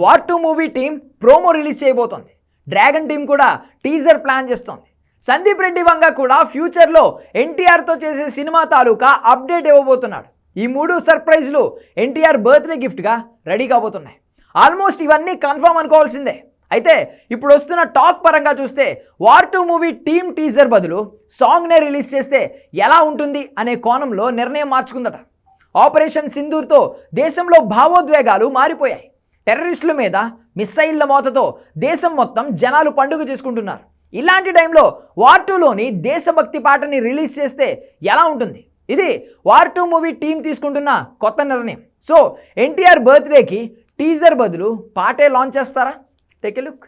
War two movie team promo release చేయబోతోంది. Dragon team కూడా teaser plan చేస్తోంది. సందీప్ రెడ్డి వంగ కూడా ఫ్యూచర్లో ఎన్టీఆర్తో చేసే సినిమా తాలూకా అప్డేట్ ఇవ్వబోతున్నాడు. ఈ మూడు సర్ప్రైజ్లు ఎన్టీఆర్ బర్త్డే గిఫ్ట్గా రెడీ కాబోతున్నాయి. ఆల్మోస్ట్ ఇవన్నీ కన్ఫర్మ్ అనుకోవాల్సిందే. అయితే ఇప్పుడు వస్తున్న టాక్ పరంగా చూస్తే War two movie team teaser బదులు సాంగ్నే రిలీజ్ చేస్తే ఎలా ఉంటుంది అనే కోణంలో నిర్ణయం మార్చుకుందట. ఆపరేషన్ సింధూర్తో దేశంలో భావోద్వేగాలు మారిపోయాయి. టెర్రరిస్టుల మీద మిస్సైళ్ళ మోతతో దేశం మొత్తం జనాలు పండుగ చేసుకుంటున్నారు. ఇలాంటి టైంలో వార్ టూలోని దేశభక్తి పాటని రిలీజ్ చేస్తే ఎలా ఉంటుంది? ఇది వార్ టూ మూవీ టీం తీసుకుంటున్న కొత్త నిర్ణయం. సో ఎన్టీఆర్ బర్త్డేకి టీజర్ బదులు పాటే లాంచ్ చేస్తారా? Take a look.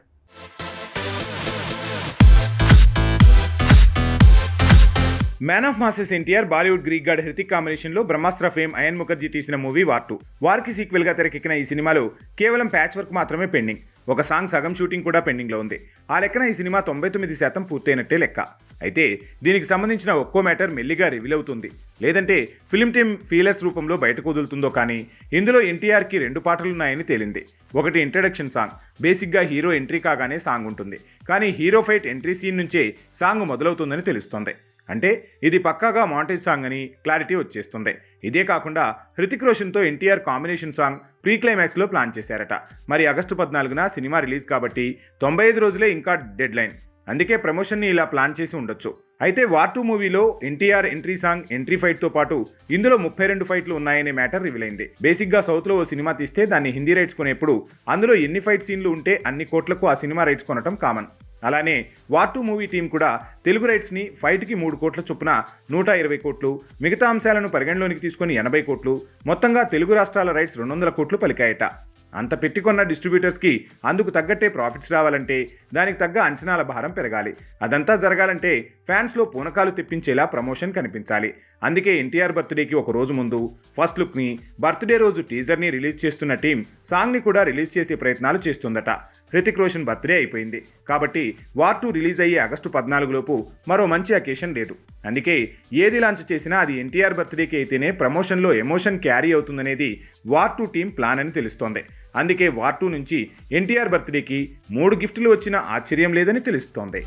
Man of masses NTR Bollywood Greek god Hrithik కాంబినేషన్లో బ్రహ్మాస్త్ర ఫేమ్ అయన్ ముఖర్జీ తీసిన మూవీ వార్ టూ. వారికి సీక్వెల్గా తెరకెక్కిన ఈ సినిమాలో కేవలం ప్యాచ్ వర్క్ మాత్రమే పెండింగ్. ఒక సాంగ్ సగం షూటింగ్ కూడా పెండింగ్లో ఉంది. ఆ లెక్కన ఈ సినిమా తొంభై తొమ్మిది శాతం పూర్తయినట్టే లెక్క. అయితే దీనికి సంబంధించిన ఒక్కో మ్యాటర్ మెల్లిగా రివీల్ అవుతుంది. లేదంటే ఫిల్మ్ టీమ్ ఫీలర్స్ రూపంలో బయటకు వదులుతుందో కానీ ఇందులో ఎన్టీఆర్కి రెండు పాటలున్నాయని తేలింది. ఒకటి ఇంట్రడక్షన్ సాంగ్. బేసిక్గా హీరో ఎంట్రీ కాగానే సాంగ్ ఉంటుంది. కానీ హీరో ఫైట్ ఎంట్రీ సీన్ నుంచే సాంగ్ మొదలవుతుందని తెలుస్తోంది. అంటే ఇది పక్కాగా మాంటేజ్ సాంగ్ అని క్లారిటీ వచ్చేస్తుంది. ఇదే కాకుండా హృతిక్ రోషన్తో ఎన్టీఆర్ కాంబినేషన్ సాంగ్ ప్రీ క్లైమాక్స్లో ప్లాన్ చేశారట. మరి ఆగస్టు పద్నాలుగున సినిమా రిలీజ్ కాబట్టి తొంభై ఐదు రోజులే ఇంకా డెడ్ లైన్ అందుకే ప్రమోషన్ని ఇలా ప్లాన్ చేసి ఉండొచ్చు. అయితే వార్ టూ మూవీలో ఎన్టీఆర్ ఎంట్రీ సాంగ్ ఎంట్రీ ఫైట్తో పాటు ఇందులో ముప్పై రెండు ఫైట్లు ఉన్నాయనే మ్యాటర్ రివీల్ అయింది. బేసిక్గా సౌత్లో ఓ సినిమా తీస్తే దాన్ని హిందీ రైట్స్ కొనేప్పుడు అందులో ఎన్ని ఫైట్ సీన్లు ఉంటే అన్ని కోట్లకు ఆ సినిమా రైట్స్ కొనటం కామన్. అలానే వార్ టూ మూవీ టీం కూడా తెలుగు రైట్స్ని ఫైట్కి మూడు కోట్ల చొప్పున నూట ఇరవై కోట్లు మిగతా అంశాలను పరిగణలోనికి తీసుకొని ఎనభై కోట్లు మొత్తంగా తెలుగు రాష్ట్రాల రైట్స్ రెండు వందల కోట్లు పలికాయట. అంత పెట్టుకున్న డిస్ట్రిబ్యూటర్స్కి అందుకు తగ్గట్టే ప్రాఫిట్స్ రావాలంటే దానికి తగ్గ అంచనాల భారం పెరగాలి. అదంతా జరగాలంటే ఫ్యాన్స్లో పూనకాలు తెప్పించేలా ప్రమోషన్ కనిపించాలి. అందుకే ఎన్టీఆర్ బర్త్డేకి ఒక రోజు ముందు ఫస్ట్ లుక్ని బర్త్డే రోజు టీజర్ని రిలీజ్ చేస్తున్న టీం సాంగ్ని కూడా రిలీజ్ చేసే ప్రయత్నాలు చేస్తుందట. హృతిక్ రోషన్ బర్త్డే అయిపోయింది. కాబట్టి వార్ టూ రిలీజ్ అయ్యే ఆగస్టు పద్నాలుగులోపు మరో మంచి అకేషన్ లేదు. అందుకే ఏది లాంచ్ చేసినా అది ఎన్టీఆర్ బర్త్డేకి అయితేనే ప్రమోషన్లో ఎమోషన్ క్యారీ అవుతుందనేది వార్ టూ టీం ప్లాన్ అని తెలుస్తోంది. అందుకే వార్ టూ నుంచి ఎన్టీఆర్ బర్త్డేకి మూడు గిఫ్టులు వచ్చిన ఆశ్చర్యం లేదని తెలుస్తోంది.